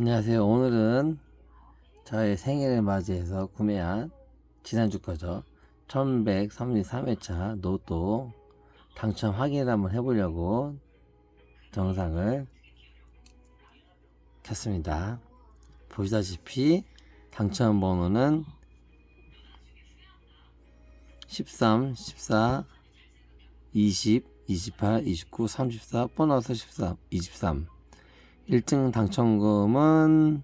안녕하세요. 오늘은 저의 생일을 맞이해서 구매한 지난주 거죠. 1133회차 로또 당첨 확인을 한번 해보려고 영상을 켰습니다. 보시다시피 당첨 번호는 13, 14, 20, 28, 29, 34, 보너스 13, 23. 1등 당첨금은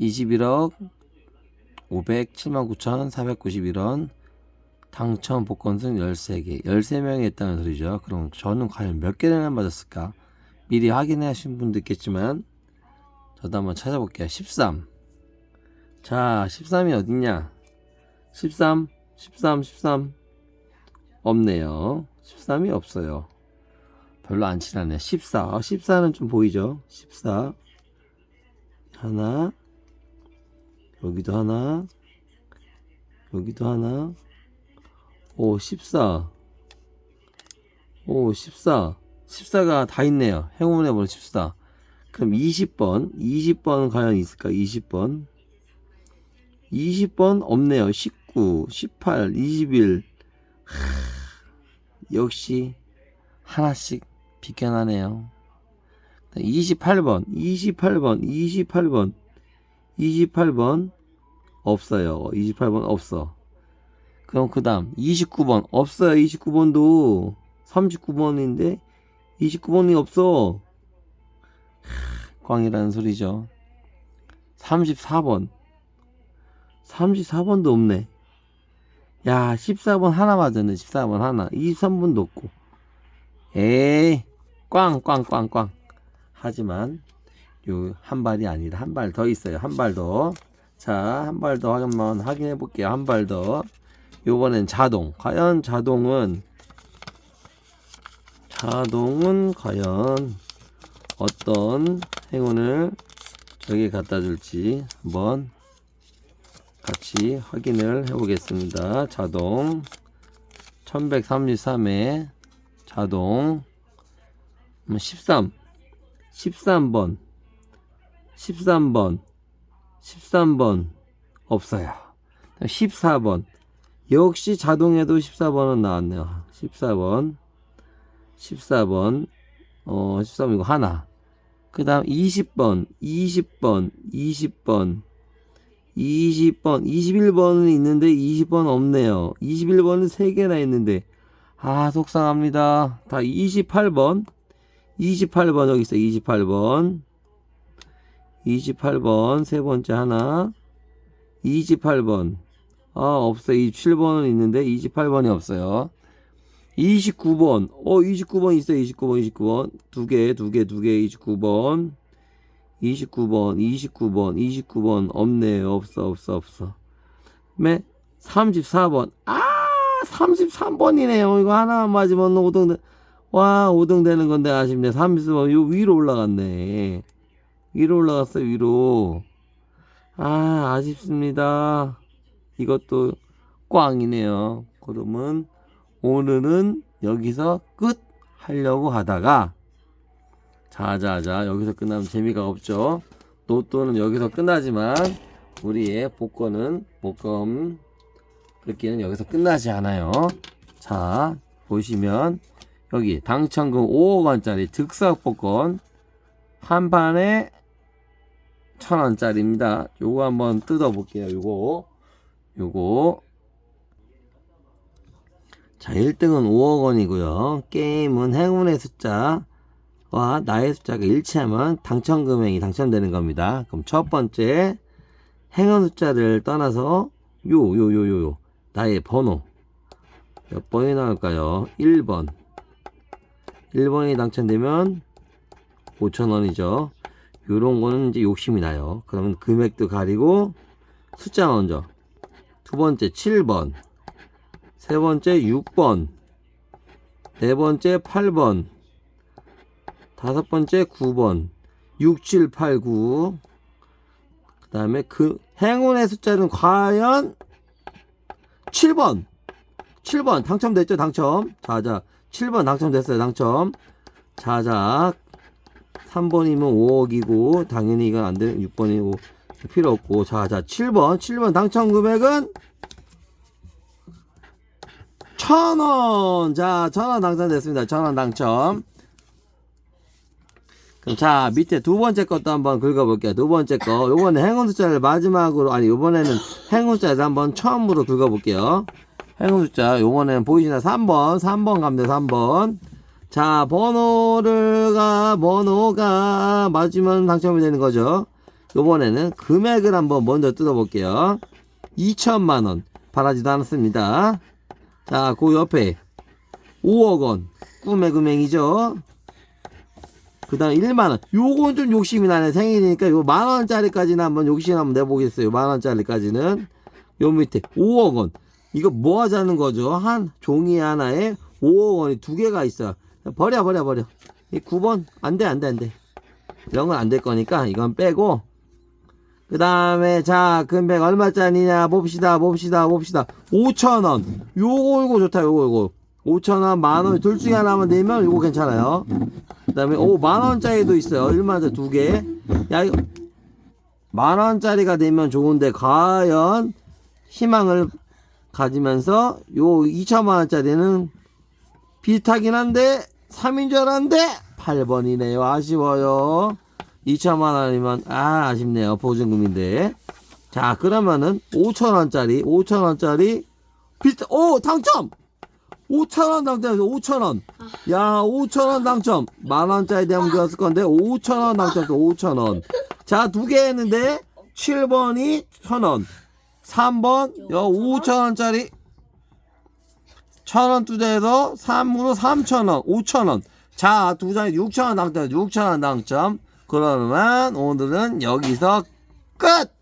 21억 507만 9,491원. 당첨 복권은 13개. 13명이 했다는 소리죠. 그럼 저는 과연 몇 개나 맞았을까? 미리 확인해 하신 분도 있겠지만, 저도 한번 찾아볼게요. 13. 자, 13이 어딨냐? 13, 13, 13. 없네요. 13이 없어요. 별로 안 친하네. 14. 14는 좀 보이죠? 14. 하나. 여기도 하나. 여기도 하나. 오, 14. 오, 14. 14가 다 있네요. 행운의 번호 14. 그럼 20번. 20번은 과연 있을까? 20번. 20번 없네요. 19, 18, 21. 하, 역시 하나씩 비껴나네요. 28번, 28번, 28번, 28번 없어요. 28번 없어. 그럼 그 다음 29번 없어요. 29번도 39번인데 29번이 없어. 하, 꽝이라는 소리죠. 34번 34번도 없네. 야 14번 하나 맞았네. 14번 하나 23번도 없고 에이 꽝꽝꽝 꽝. 하지만 요 한 발이 아니라 한 발 더 있어요. 한 발 더. 자 한 발 더 한번 확인해 볼게요. 한 발 더. 요번엔 자동. 과연 자동은 자동은 과연 어떤 행운을 저기 갖다 줄지 한번 같이 확인을 해 보겠습니다. 자동. 1133에 자동 13 13번 13번 13번 없어요. 14번. 역시 자동에도 14번은 나왔네요. 14번 14번 어 13번 이거 하나. 그 다음 20번 20번 20번 20번 21번은 있는데 20번 없네요. 21번은 3개나 있는데. 아, 속상합니다. 다 28번. 28번 여기 있어. 28번. 28번 세 번째 하나. 28번. 아, 없어. 27번은 있는데 28번이 없어요. 29번. 어, 29번 있어요. 29번, 29번. 두 개, 두 개, 두 개, 29번. 29번, 29번, 29번. 없네요. 없어, 없어, 없어. 매 34번. 아! 33번이네요. 이거 하나만 맞으면 5등, 되... 와, 5등 되는 건데 아쉽네. 30번, 요 위로 올라갔네. 위로 올라갔어, 위로. 아, 아쉽습니다. 이것도 꽝이네요. 그러면 오늘은 여기서 끝 하려고 하다가 자자자 여기서 끝나면 재미가 없죠. 로또는 여기서 끝나지만 우리의 복권은 복권 긁기는 여기서 끝나지 않아요. 자, 보시면 여기 당첨금 5억 원짜리 득석 복권 한 판에 천 원짜리입니다. 요거 한번 뜯어 볼게요. 요거 요거 자 1등은 5억 원이고요. 게임은 행운의 숫자 와 나의 숫자가 일치하면 당첨 금액이 당첨되는 겁니다. 그럼 첫 번째 행운 숫자를 떠나서 요 요 요 요 요 나의 번호 몇 번이 나올까요? 1번 1번이 당첨되면 5천원이죠 요런 거는 이제 욕심이 나요 그러면 금액도 가리고 숫자 먼저 두 번째 7번 세 번째 6번 네 번째 8번 다섯 번째 9번 6, 7, 8, 9. 그 다음에 그 행운의 숫자는 과연 7번. 7번 당첨됐죠, 당첨. 자, 자. 7번 당첨됐어요, 당첨. 자, 자. 3번이면 5억이고 당연히 이건 안 되는 6번이고 필요 없고. 자자 7번 7번 당첨 금액은 천원. 자 천원 당첨됐습니다. 천원 당첨. 그럼 자 밑에 두 번째 것도 한번 긁어볼게요. 두 번째 거. 요번에 행운 숫자를 마지막으로 아니 요번에는 행운 숫자를 한번 처음으로 긁어볼게요 행운 숫자 요번에는 보이시나 3번 3번 갑니다 3번 자 번호를가 번호가 맞으면 당첨이 되는 거죠 요번에는 금액을 한번 먼저 뜯어 볼게요 2천만원 바라지도 않았습니다 자, 그 옆에 5억 원 꿈의 금액이죠. 그 다음 1만원. 요건 좀 욕심이 나네. 생일이니까 요 만원짜리까지는 한번 욕심 한번 내보겠어요. 만원짜리까지는. 요 밑에 5억 원. 이거 뭐 하자는 거죠? 한 종이 하나에 5억 원이 두 개가 있어. 버려, 버려, 버려. 이 9번. 안 돼, 안 돼, 안 돼. 이런 건 안 될 거니까 이건 빼고. 그 다음에 자 금액 얼마짜리냐 봅시다 봅시다 봅시다 5천원 요거 요거 좋다 요거 요거 5천원 만원 둘 중에 하나만 내면 요거 괜찮아요 그 다음에 오 만원짜리도 있어요 얼마짜리 두 개 야 이거 만원짜리가 되면 좋은데 과연 희망을 가지면서 요 2천만원짜리는 비슷하긴 한데 3인 줄 알았는데 8번이네요. 아쉬워요. 2천만 원이면 아 아쉽네요. 보증금인데. 자 그러면은 5천 원짜리 5천 원짜리 비슷 오 당첨! 5천 원 당첨해서 5천 원 야 5천 원 당첨. 만 원짜리 되면 좋았을 건데 5천 원 당첨해서 5천 원 자 두 개 했는데 7번이 천원 3번 여 5천 원짜리 천원 투자해서 3으로 3천원 5천원 자 두 장에 6천원 당첨 6천원 당첨 그러면 오늘은 여기서 끝!